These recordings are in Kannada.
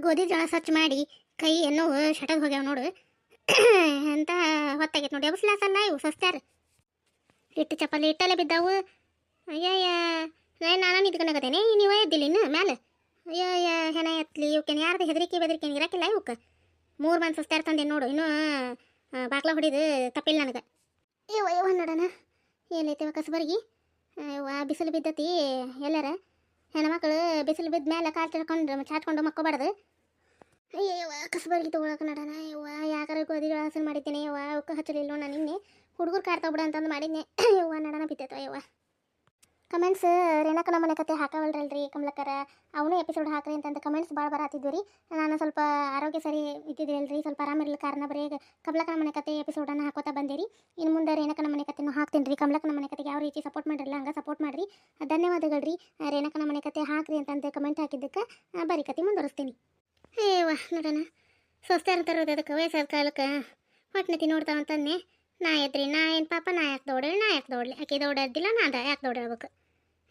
ಗೋಧಿ ಜೋಳ ಸ್ವಚ್ಛ ಮಾಡಿ ಕೈ ಏನೋ ಶಟದ್ ಹೋಗ್ಯಾವ ನೋಡು. ಅಂತ ಹೊತ್ತಾಗೈತೆ ನೋಡಿ. ಎಬ್ಸ್ಲಾಸಲ್ಲ ಇವು? ಸಸ್ತಾರ ಹಿಟ್ಟು ಚಪ್ಪಲಿ ಹಿಟ್ಟಲ್ಲೇ ಬಿದ್ದಾವು. ಅಯ್ಯಯ್ಯ. ನಾನು ನಿಂತ್ಕೊಂಡಾಗತ್ತೇನೆ ನೀವು ಎದ್ದಿಲ್ಲ ಇನ್ನು? ಮ್ಯಾಲೆ? ಅಯ್ಯಯ್ಯ, ಹೆಣ ಎತ್ಲಿ ಇವಕ್ಕೇನು ಯಾರ್ದು ಹೆದರಿಕೆ ಬೆದರಿಕೆ ಇರಕ್ಕಿಲ್ಲ ಇವಕ್ಕೆ ಮೂರು ಮಂದಿ ಸಸ್ತಾರ ತಂದೆ ನೋಡು. ಇನ್ನೂ ಬಾಕ್ಲ ಹೊಡಿದು ತಪ್ಪಿಲ್ಲ ನನಗೆ. ಅಯ್ಯೋ ಅಯ್ಯೋ ನೋಡೋಣ. ಏನೈತೆ ಇವ ಕಸಬರ್ಗಿ? ಬಿಸಿಲು ಬಿದ್ದತಿ ಎಲ್ಲರ? ಹೆಣ್ಮಕ್ಳು ಬಿಸಿಲು ಬಿದ್ದ ಮೇಲೆ ಕಾಲು ತಿಳ್ಕೊಂಡು ಚಾಚ್ಕೊಂಡು ಮಕ್ಕೋಬಾರ್ದು. ಅಯ್ಯವ ಕಸಬರ್ಗಿ ತೊಗೊಳಕ್ಕೆ ನಡನ, ಯವ್ವ, ಯಾಕಾರ ಗೋಧಿ ಹಸಿರು ಮಾಡಿದ್ದೇನೆ, ಯವ್ವ, ಅವಕ್ಕೆ ಹಚ್ಚಲಿಲ್ಲ ನಾನು ನಿನ್ನೆ. ಹುಡುಗರು ಕಾಡ್ತಾವ ಬಿಡ ಅಂತಂದು ಮಾಡಿದ್ನೆ. ಯವ್ವ, ನಡನ ಬಿದ್ದೈತವ ಯವ್ವ. ಕಮೆಂಟ್ಸ್ ರೇಣಕನ ಮನೆ ಕತೆ ಹಾಕವಲ್ರಲ್ರಿ ಕಮಲಕರ. ಅವನು ಎಪಿಸೋಡ್ ಹಾಕ್ರಿ ಅಂತಂದು ಕಮೆಂಟ್ಸ್ ಭಾಳ ಬರತ್ತಿದ್ವಿ ರೀ. ನಾನು ಸ್ವಲ್ಪ ಆರೋಗ್ಯ ಸರಿ ಇದ್ದಿದ್ದಿಲ್ರಿ ಸ್ವಲ್ಪ ಆರಾಮಿರಲಿ ಕಾರಣ ಬರೀ ಕಮಲಕ್ಕನ ಮನೆ ಕತೆ ಎಪಿಸೋಡನ್ನು ಹಾಕೋತಾ ಬಂದಿರಿ ಇನ್ನು ಮುಂದೆ ರೇಣಕನ ಮನೆ ಕತೆನೂ ಹಾಕ್ತೀನಿ ರೀ. ಕಮಲಕ್ಕನ ಮನೆ ಕತೆಗೆ ಯಾವ ರೀತಿ ಸಪೋರ್ಟ್ ಮಾಡಿರಲ್ಲ ಹಂಗೆ ಸಪೋರ್ಟ್ ಮಾಡಿರಿ. ಧನ್ಯವಾದಗಳು ರೀ ರೇಣಕನ ಮನೆ ಕತೆ ಹಾಕ್ರಿ ಅಂತಂದು ಕಮೆಂಟ್ ಹಾಕಿದ್ದಕ್ಕೆ ಬರೀ ಕತೆ ಮುಂದುವರಿಸ್ತೀನಿ. ಏವ ನೋಡೋಣ. ಸ್ವಸ್ಥ ಇರ್ತಾರೋದು ಅದಕ್ಕೆ ವಯಸ್ಸಾದ ಕಾಲಕ್ಕೆ ಹೊಟ್ಟೆನತಿ ನೋಡ್ತಾವ ಅಂತಂದೆ ನಾ ಎದ್ರಿ, ನಾ ಏನು ಪಾಪ, ನಾ ಯಾಕೆ ದೌಡಲಿ ನಾ ಯಾಕೆ ದೌಡಲಿ. ಆಕೆ ದೌಡದಿಲ್ಲ ನಾ ಅದ ಯಾಕೆ ದೌಡಾಡ್ಬೇಕು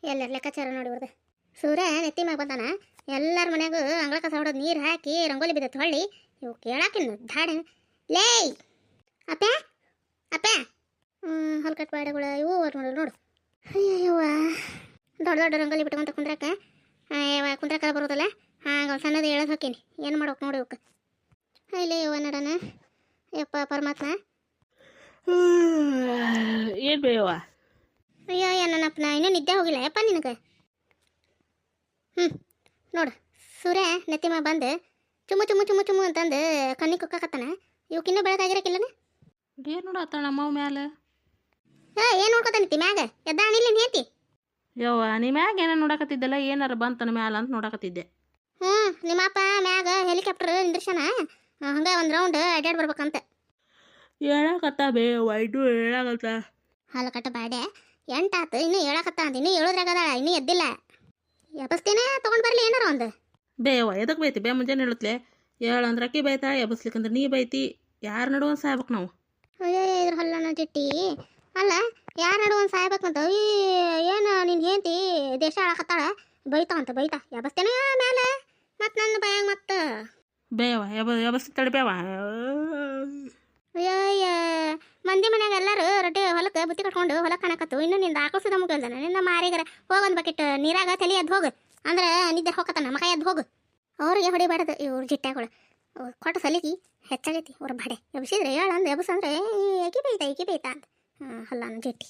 ಎಲ್ಲರ ಲೆಕ್ಕಾಚಾರ ನೋಡಿಬಿಡ್ದು ಸೂರ್ಯ ನೆತ್ತಿ ಮ್ಯಾಗ ಬಂದಾನ. ಎಲ್ಲರ ಮನೆಗೂ ಅಂಗಳ ಕಸ ಹೊಡೋದು ನೀರು ಹಾಕಿ ರಂಗೋಲಿ ಬಿದ್ದತ್ತು ಹೊಳ್ಳಿ. ಇವು ಕೇಳಾಕಿನ್ನು ಧಾಡ ಲೇಯ್ ಅಪ್ಪ! ಅಪ್ಪ! ಹೊಲ್ಕಟ್ ಬಾಡೆಗಳು ಇವು ನೋಡು ನೋಡು. ಅಯ್ಯವ್ವ ದೊಡ್ಡ ದೊಡ್ಡ ರಂಗೋಲಿ ಬಿಟ್ಕೊಂತ ಕುಂದ್ರಕ. ಕುಂದ್ರಕ ಬರೋದಲ್ಲ? ಹಾಂ ಸಣ್ಣದು ಹೇಳೋದು ಹಾಕೀನಿ ಏನು ಮಾಡ್ಬೇಕು ನೋಡಿ ಇವಕ್ಕೆ ಇಲ್ಲ ಯವ್ವ ನಡನ. ಯಪ್ಪ, ಪರಮಾತ್ಮ. ಏನು ಬೇಯವ್ವ? ಅಯ್ಯೋ ನನ್ನಪ್ಪನ ಇನ್ನೂ ನಿದ್ದೆ ಹೋಗಿಲ್ಲ. ಯಪ್ಪ ನಿನಗೆ? ಹ್ಞೂ ನೋಡು. ಸೂರ್ಯ ನೆತ್ತಿಮ ಬಂದು ಚುಮ್ಮು ಚುಮ್ಮು ಚುಮ್ಮು ಚುಮ್ಮು ಅಂತಂದು ಕಣ್ಣಿಗೆ ಕುಕ್ಕಾಕತ್ತಾನ ಇವಕ್ಕಿನ್ನೂ ಬೆಳಕಾಗಿರಕ್ಕಿಲ್ಲನ? ಏನು ನೋಡತ್ತ ನಮ್ಮವ್ ಮ್ಯಾಲೆ? ಏ ಏನು ನೋಡ್ಕೊತಾನಿತಿ ಮ್ಯಾಗ? ಎದ್ದಾಣಿಲ್ಲ ನೀ ಐತಿ ಯವ್ವ ನೀ ಮ್ಯಾಗ ಏನೋ ನೋಡಕತ್ತಿದ್ದಲ್ಲ ಏನಾರ ಬಂತನ ಮ್ಯಾಲ ಅಂತ ನೋಡಕತ್ತಿದ್ದೆ. ಹ್ಞೂ ನಿಮ್ಮಪ್ಪ ಮ್ಯಾಗ ಹೆಲಿಕಾಪ್ಟರ್ ನಿಂದ್ರಸನ ಹಂಗೆ ಒಂದು ರೌಂಡ್ ಅಡ್ಡಾಡಿ ಬರ್ಬೇಕಂತ. ಹೇಳಕತ್ತ ಬೇ ವೈಟು ಹೇಳಕತ್ತ ಹಾಲು ಕಟ್ಟ ಬಾಡೆ ಎಂಟಾತು ಇನ್ನೂ ಹೇಳಕತ್ತ ಅಂತ ಇನ್ನೂ ಹೇಳೋದ್ರಾಗದ ಇನ್ನೂ ಎದ್ದಿಲ್ಲ. ಎಬಸ್ತೀನಿ ತೊಗೊಂಡು ಬರಲಿ ಏನಾರ ಒಂದು. ಬೇವ ಎದಕ್ಕೆ ಬೈತಿ? ಬೇ ಮುಂಜಾನೆ ಹೇಳತ್ಲೆ ಹೇಳಂದ್ರೆ ಅಕ್ಕಿ ಬೈತಾ ಎಬಸ್ಲಿಕ್ಕಂದ್ರೆ ನೀ ಬೈತಿ ಯಾರ ನಡುವ ಸಾಯ್ಬೇಕು ನಾವು? ಅಯ್ಯೋ ಇದ್ರ ಹಲ್ಲನ ಚಿಟ್ಟಿ ಅಲ್ಲ ಯಾರ ನಡುವ ಸಾಯ್ಬೇಕಂತ ಏನು ನೀನು ಹೇಳ್ತಿ ದೇಶ ಆಳಕತ್ತಾಳ ಬೈತಾ ಅಂತ ಬೈತಾ. ಎಬಸ್ತೇನೆ ಮೇಲೆ ಮತ್ತೆ ನನ್ನ ಬಾಯಾಗ ಮತ್ತು? ಬೇಯವ್ವ ಎಬ ಎಬಸ್ ತಡಿಬೇವ ಅಯ್ಯಯ್ಯ. ಮಂದಿ ಮನ್ಯಾಗ ಎಲ್ಲರೂ ರೊಟ್ಟಿ ಹೊಲಕ್ಕೆ ಬುತ್ತಿ ಕಟ್ಕೊಂಡು ಹೊಲಕ್ಕೆ ಕಾಣಕತ್ತು ಇನ್ನು ನಿಂದ ಆಕಳಿಸಿದ ಮುಗಲ್ದನ ನಿನ್ನ ಮಾರಿಗರ ಹೋಗೊಂದು ಬಕೆಟ್ ನೀರಾಗ ತಲೆ ಎದ್ದು ಹೋಗು. ಅಂದ್ರೆ ನಿದ್ದೆ ಹೋಗತ್ತಾನ ಮಕ ಎದ್ದು ಹೋಗು. ಅವ್ರಿಗೆ ಹೊಡಿಬಾರ್ದು ಇವ್ರ ಜಿಟ್ಟಾಗಳು ಕೊಟ್ಟ ಸಲಿಗಿ ಹೆಚ್ಚಾಗೈತಿ, ಅವ್ರ ಬಡೆ. ಎಬ್ಸಿದ್ರೆ ಹೇಳ ಅಂದ್ ಎಬ್ಸಂದ್ರೆ ಏಕಿ ಬೈತಾ ಏಕಿ ಬೈತಾ ಅಂತ ಹಲ್ಲನ ಜಿಟ್ಟಿ.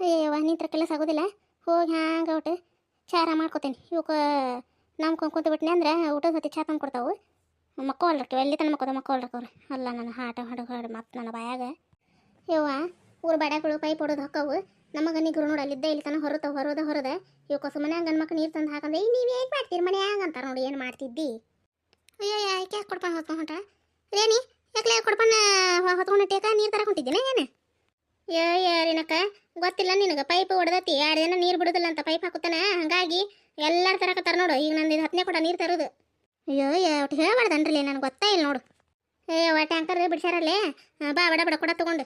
ಅಯ್ಯವ್ವ ನಿಂತ್ರ ಕೆಲಸ ಆಗೋದಿಲ್ಲ? ಹೋಗಿ ಹ್ಯಾಂಗೆ ಒಟ್ಟು ಚಾರ ಮಾಡ್ಕೋತೀನಿ. ಇವಕ್ಕೆ ನಮ್ಮ ಕುಂತು ಬಿಟ್ನೆ ಅಂದ್ರೆ ಊಟದ ಹೊತ್ತಿ ಚಾ ತಂದು ಕೊಡ್ತಾವು. ಮಕ್ಕವಲ್ರಕ್ಕೆ ಎಲ್ಲಿ ತನ ಮಕ್ಕೋದ ಅವ್ರು. ಅಲ್ಲ, ನನ್ನ ಹಾಟ ಹಾಡು ಹಾಡು ಮತ್ತು ನನ್ನ ಬಾಯಾಗ. ಯವ್ವ ಊರು ಬಡಕಳು ಪೈಪ್ ಹೊಡೋದು ಹಾಕವು ನಮಗೆ ನಿಗ್ರು ನೋಡಿ ಅಲ್ಲಿದ್ದೆ ಇಲ್ಲಿ ತನ ಹೊರತ ಹೊರದ ಹೊರದ. ಇವ್ ಕೊಸ ಮನ್ಯಾಗ ಗಂಡು ಮಕ್ಳು ನೀರು ತಂದು ಹಾಕಂದ್ರೆ ಈ ನೀವು ಹೇಗೆ ಮಾಡ್ತೀರಿ ಮನ್ಯಾಗ? ಅಂತಾರೆ ನೋಡಿ ಏನು ಮಾಡ್ತಿದ್ದಿ. ಅಯ್ಯೋ ಯಾಕೆ ಯಾಕೆ ಕೊಡ್ಕೊಂಡು ಹೊತ್ಕೊಂಡು ಹೊಂಟ? ರೇನಿ ಯಾಕೆ ಕೊಡ್ಕೊಂಡು ಹೊತ್ಕೊಂಡು ಟೇಕ ನೀರು ತರಕ್ಕೆ ಹೊಂಟಿದ್ದೀನ ಏನು? ಯೋ ಯಾರಿನಕ್ಕ ಗೊತ್ತಿಲ್ಲ ನಿನಗೆ ಪೈಪ್ ಹೊಡೆದತಿ ಎರಡು ದಿನ ನೀರು ಬಿಡೋದಿಲ್ಲ ಅಂತ ಪೈಪ್ ಹಾಕುತ್ತಾನೆ? ಹಂಗಾಗಿ ಎಲ್ಲರ ತರಕ ತರ ನೋಡು ಈಗ ನಂದು ಇದು ಹತ್ತನೇ ಕೊಡ ನೀರು ತರೋದು. ಅಯ್ಯೋ ಒಟ್ಟು ಹೇಳ್ಬಾರ್ದನ್ರಿ ನನಗೆ ಗೊತ್ತಾ ಇಲ್ಲ ನೋಡು. ಏ ಟ್ಯಾಂಕರ್ ಬಿಡ್ಸಾರಲ್ಲೇ ಬಾ ಬಡ ಬಡ ಕೊಡ ತಗೊಂಡು.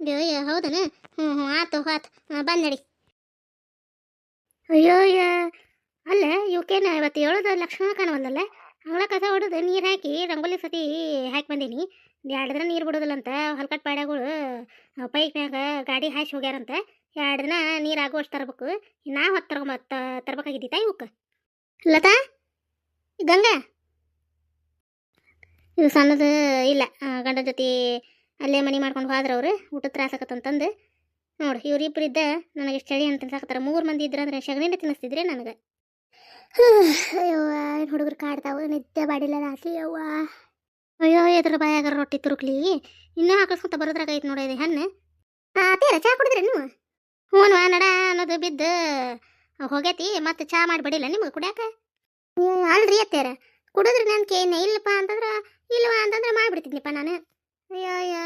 ಅಯ್ಯೋ ಹೌದನ? ಹ್ಞೂ ಹ್ಞೂ ಆತು ಆತು. ಬಂದ್ ನಡಿ. ಅಯ್ಯೋ ಅಲ್ಲ ಇವಕ್ಕೇನ ಇವತ್ತು ಹೇಳೋದು ಲಕ್ಷಣ ಕಾಣುವಲ್ಲಲ್ಲ ಅಂಗಳ ಕಸ ಹೊಡೆದು ನೀರು ಹಾಕಿ ರಂಗೋಲಿ ಸತಿ ಹಾಕಿ ಬಂದೀನಿ. ಎರಡು ದಿನ ನೀರು ಬಿಡೋದಿಲ್ಲ ಅಂತ ಹೊಲ್ಕಟ್ ಪಾಡ್ಯಾಗಳು ಪೈಪ್ನ್ಯಾಗ ಗಾಡಿ ಹಾಯ್ಸಿ ಹೋಗ್ಯಾರಂತ. ಎರಡು ದಿನ ನೀರು ಆಗುವಷ್ಟು ತರ್ಬೇಕು. ನಾ ಹೊತ್ತು ತರ್ಕೊಂಬ ತರ್ಬೇಕಾಗಿದ್ದಿತ್ತ ಇವಕ್ಕೆ ಲತಾ? ಗಂಗಾ? ಇದು ಸಣ್ಣದು ಇಲ್ಲ ಗಂಡನ ಜೊತೆ ಅಲ್ಲೇ ಮನೆ ಮಾಡ್ಕೊಂಡು ಹೋದ್ರೆ ಅವ್ರು, ಊಟದ ತ್ರಾಸಕತ್ತಂತಂದು ನೋಡು ಇದ್ದ ನನಗೆ ಚಳಿ ಅಂತ ತಿನ್ಸಾಕತ್ತಾರ. ಮೂರು ಮಂದಿ ಇದ್ರೆ ಅಂದರೆ ಶಗಣಿನ ತಿನ್ನಿಸ್ತಿದ್ರೆ ನನಗೆ. ಅಯ್ಯವ್ವ ಏನು ಹುಡುಗರು ಕಾಡ್ತಾವು, ನಿದ್ದೆ ಬಾಡಿಲ್ಲ ರಾತ್ರಿ ಅವ್ವ ಅಯ್ಯೋ, ಎದ್ರ ಬಾಯಾಗ ರೊಟ್ಟಿ ತುರುಕ್ಲಿ. ಇನ್ನೂ ಹಾಕಿಸ್ಕೊತ ಬರೋದ್ರಾಗ ಐತೆ ನೋಡಿ ಹಣ್ಣು. ತೇರ, ಚಾ ಕುಡಿದ್ರಿ ನೀವು? ಹ್ಞೂ ನಡ ಅನ್ನೋದು ಬಿದ್ದು. ಹೋಗೈತಿ ಮತ್ತೆ ಚಾ ಮಾಡಿಬಿಡಿಲ್ಲ ನಿಮ್ಗೆ ಕುಡಿಯಾಕ? ಅಲ್ರಿ ಅತ್ತೇರ ಕುಡಿದ್ರಿ ನನ್ನ ಕೇನ ಇಲ್ಲಪ್ಪ ಅಂತಂದ್ರೆ, ಇಲ್ವಾ ಅಂತಂದ್ರೆ ಮಾಡಿಬಿಡ್ತಿದ್ನಿಪ್ಪ ನಾನು. ಅಯ್ಯೋ ಅಯ್ಯೋ.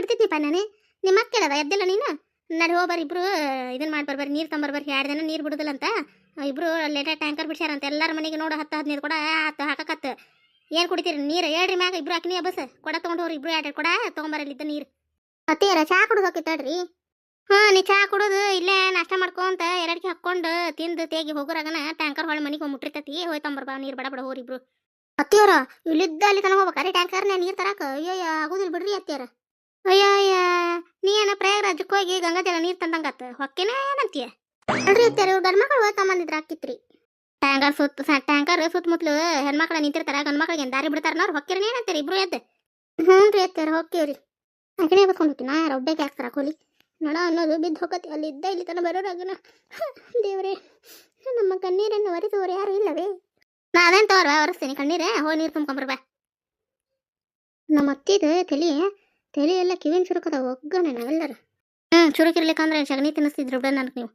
ಬಿಡ್ತಿದ್ನಿಪ್ಪ ನಾನು. ನಿಮ್ಮ ಕೇಳದ ಎದ್ದಿಲ್ಲ ನೀನು? ನಡಿ ಹೋಗ್ಬಾರ ಇಬ್ರು ಇದನ್ನ ಮಾಡಿ ಬರ್ಬಾರಿ ನೀರು ತಂಬರ್ಬಾರಿ ಎರಡು ದಿನ ನೀರು ಬಿಡುದಿಲ್ಲ ಅಂತ. ಇಬ್ರು ಲೇಟ ಟ್ಯಾಂಕರ್ ಬಿಡ್ಸ್ಯಾರಂತ ಎಲ್ಲರ ಮನೆಗೆ ನೋಡು ಹತ್ತು ಹದಿನೈದು ಕೂಡ ಹತ್ತು. ಹಾಕಕತ್ತ ಏನು ಕುಡಿತೀರಿ? ನೀರು ಹೇಳ್ರಿ ಮ್ಯಾಗ ಇಬ್ರು ಹಾಕಿನಿ ಬಸ್. ಕೊಡ ತೊಗೊಂಡು ಹೋಗ್ರಿ ಇಬ್ರು ಎರಡು ಕೊಡ ತೊಗೊಂಬರಲ್ಲಿದ್ದ ನೀರು. ಅತ್ತೇರ ಚಾ ಕುಡಿದು ಹೋಗಿತ್ತಾಡ್ರಿ ಹಾ ನೀ ಚಹಾ ಕುಡಿದು ಇಲ್ಲೇ ನಾಷ್ಟ ಮಾಡ್ಕೊಂತ ಎರಡಕ್ಕೆ ಹಾಕ್ಕೊಂಡು ತಿಂದು ತೇಗಿ ಹೋಗೋರಾಗನ ಟ್ಯಾಂಕರ್ ಹೊಳೆ ಮನೆಗೆ ಹೋಗಿ ಮುಟ್ಟಿರ್ತೈತಿ. ಹೋಯ್ ತಂಬರ್ಬಾ ನೀರು ಬಡ ಬಡ ಹೋರಿಬ್ರು ಅತ್ತೆಯವ್ರ ಇಲ್ಲಿದ್ದ ಅಲ್ಲಿ ತನಕ ಹೋಗ್ಬೇಕಾರೆ ಟ್ಯಾಂಕರ್ನ ನೀರು ತರಕ? ಅಯ್ಯಯ್ಯ ಆಗುದಿಲ್ಲ ಬಿಡ್ರಿ ಅತ್ತಿಯವ್ರ ಅಯ್ಯಯ್ಯ ನೀ ಏನ ಪ್ರಯಾಗರಾಜಕ್ಕೆ ಹೋಗಿ ಗಂಗಾಜಲ ನೀರು ತಂದಂಗತ್ತ ಹೊಕ್ಕಿನ ಏನಂತೀಯ? ನೋಡ್ರಿ ಅತ್ತಿಯವ್ರ ಗಂಡ್ಮಕ್ಳು ತಮ್ಮಂದಿದ್ರ ಹಾಕಿತ್ರಿ ಟ್ಯಾಂಕರ್ ಸುತ್ತ ಟ್ಯಾಂಕರ್ ಸುತ್ತಮುತ್ತಲು ಹೆಣ್ಮಕ್ಳ ನಿಂತಿರ್ತಾರ ಗಂಡ್ಮಕ್ಳಿಗೆ ದಾರಿ ಬಿಡ್ತಾರ ಅವ್ರು ಹೊಕ್ಕಿರನೇ ಏನಂತೀರಿ ಇಬ್ರು ಎದ್ದು? ಹ್ಞೂ ರೀ ಅತ್ತಿಯವ್ರ ಹೋಗ್ತೀವ್ರಿ ಅಂಕಣೆ ಬಸ್ಕೊಂಡು ನಾ ಯಾರು ಒಬ್ಬಕ್ಕೆ ಹಾಕ್ತಾರ ಕೂಲಿ? ನಡ ಅನ್ನೋದು ಬಿದ್ದು ಹೋಗತಿ ಅಲ್ಲಿ ಇದ್ದ ಇಲ್ಲಿ ತನ ಬರೋರಾಗನ ದೇವ್ರೆ ನಮ್ಮ ಕಣ್ಣೀರನ್ನು ಒರೆಸುವವರು ಯಾರು ಇಲ್ಲವೇ? ನಾ ಅದೇನು ತಗೋರ್ವ ಒರೆಸ್ತೀನಿ ಕಣ್ಣೀರೇ ಹೋಗಿ ನೀರು ತುಂಬ್ಕೊಂಬರ್ಬಾ ನಮ್ಮ ಅತ್ತಿದು ತಲೆ ತಲೆ ಎಲ್ಲ ಕಿವಿನ ಚುರುಕದ ಒಗ್ಗಣೆ ನಾವೆಲ್ಲರೂ. ಹ್ಞೂ ಚುರುಕಿರ್ಲಿಕ್ಕಂದ್ರೆ ಸಗಣಿ ತಿನ್ನಿಸ್ತಿದ್ರು ಬಿಡ ನನಗೆ ನೀವು.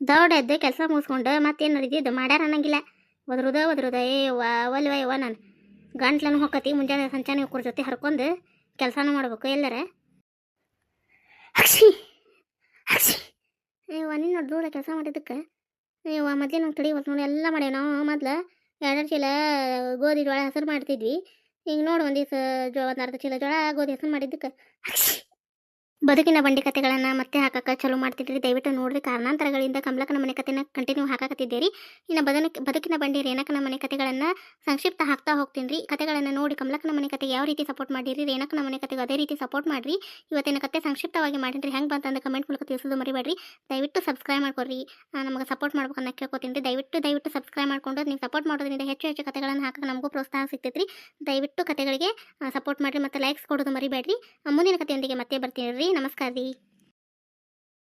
ದೌಡ ಎದ್ದೆ ಕೆಲಸ ಮುಗಿಸ್ಕೊಂಡು ಮತ್ತೇನು ಇದ್ದಿದ್ದು ಮಾಡ್ಯಾರ ಅನ್ನಂಗಿಲ್ಲ. ಒದ್ರುದ ಒದ್ರುದ, ಏ ವ ಒಲ್ವ, ಯವ್ವ ನಾನು. ಗಂಟ್ಲನು ಹೊಕ್ಕತಿ, ಮುಂಜಾನೆ ಸಂಚಾನೆ ಒಕ್ಕರ ಜೊತೆ ಹರ್ಕೊಂಡು ಕೆಲಸನೂ ಮಾಡ್ಬೇಕು ಎಲ್ಲರ. ಅಕ್ಷಿ ಅಕ್ಷಿ. ಅಯ್ಯವ್ವ ದೂರ ಕೆಲಸ ಮಾಡಿದ್ದಕ್ಕೆ. ಅಯ್ಯವ್ವ ಮೊದಲೇ ನಂಗೆ ತಡಿ ನೋಡಿ ಎಲ್ಲ ಮಾಡ್ಯಾವ. ನಾವು ಮೊದ್ಲು ಎರಡೆರಡು ಚೀಲ ಗೋಧಿ ಜೋಳ ಹೆಸರು ಮಾಡ್ತಿದ್ವಿ. ಈಗ ನೋಡು ಒಂದು ದಿವಸ ಜೋ ಒಂದು ಅರ್ಧ ಚೀಲ ಜೋಳ ಗೋಧಿ ಹೆಸರು ಮಾಡಿದ್ದಕ್ಕೆ. ಬದುಕಿನ ಬಂಡಿ ಕಥೆಗಳನ್ನ ಮತ್ತೆ ಹಾಕಕ್ಕೆ ಚಲೋ ಮಾಡ್ತಿದ್ರಿ. ದಯವಿಟ್ಟು ನೋಡ್ರಿ. ಕಾರಣಾಂತರಗಳಿಂದ ಕಮಲಕನ ಮನೆ ಕಥೆನ ಕಂಟಿನ್ಯೂ ಹಾಕಾಕತ್ತಿದ್ದೀರಿ. ಇನ್ನು ಬದನ ಬದುಕಿನ ಬಂಡಿ ರೇಣಕನ ಮನೆ ಕಥೆಗಳನ್ನ ಸಂಕ್ಷಿಪ್ತ ಹಾಕ್ತಾ ಹೋಗ್ತೀನಿ ರೀ ನೋಡಿ ಕಮಲಕನ ಮನೆ ಕಥೆ ಯಾವ ರೀತಿ ಸಪೋರ್ಟ್ ಮಾಡಿರಿ? ರೇಣಕನ ಮನೆ ಕಥೆಗೆ ಅದೇ ರೀತಿ ಸಪೋರ್ಟ್ ಮಾಡಿರಿ. ಇವತ್ತಿನ ಕತೆ ಸಂಕ್ಷಿಪ್ತವಾಗಿ ಮಾಡಿರಿ ಹೆಂಗೆ ಬಂತಂದು ಕಮೆಂಟ್ ಮೂಲಕ ತಿಳಿಸೋದು ಮರಿಬೇಡ್ರಿ. ದಯವಿಟ್ಟು ಸಬ್ಸ್ಕ್ರೈಬ್ ಮಾಡ್ಕೊರಿ ನಮಗೆ ಸಪೋರ್ಟ್ ಮಾಡ್ಬೇಕನ್ನ ಕೇಳ್ಕೊತೀನಿ ದಯವಿಟ್ಟು ದಯವಿಟ್ಟು ಸಬ್ಸ್ಕ್ರೈಬ್ ಮಾಡ್ಕೊಂಡು ನೀವು ಸಪೋರ್ಟ್ ಮಾಡೋದ್ರಿಂದ ಹೆಚ್ಚು ಹೆಚ್ಚು ಕಥೆಗಳನ್ನು ಹಾಕಕ್ಕೆ ನಮಗೂ ಪ್ರೋತ್ಸಾಹ ಸಿಗ್ತೈತೆ ರೀ ದಯವಿಟ್ಟು ಕಥೆಗಳಿಗೆ ಸಪೋರ್ಟ್ ಮಾಡಿರಿ ಮತ್ತು ಲೈಕ್ಸ್ ಕೊಡೋದು ಮರಿಬೇಡ್ರಿ. ಮುಂದಿನ ಕಥೆಯೊಂದಿಗೆ ಮತ್ತೆ ಬರ್ತೀನಿ ರೀ ನಮಸ್ಕಾರ ರೀ.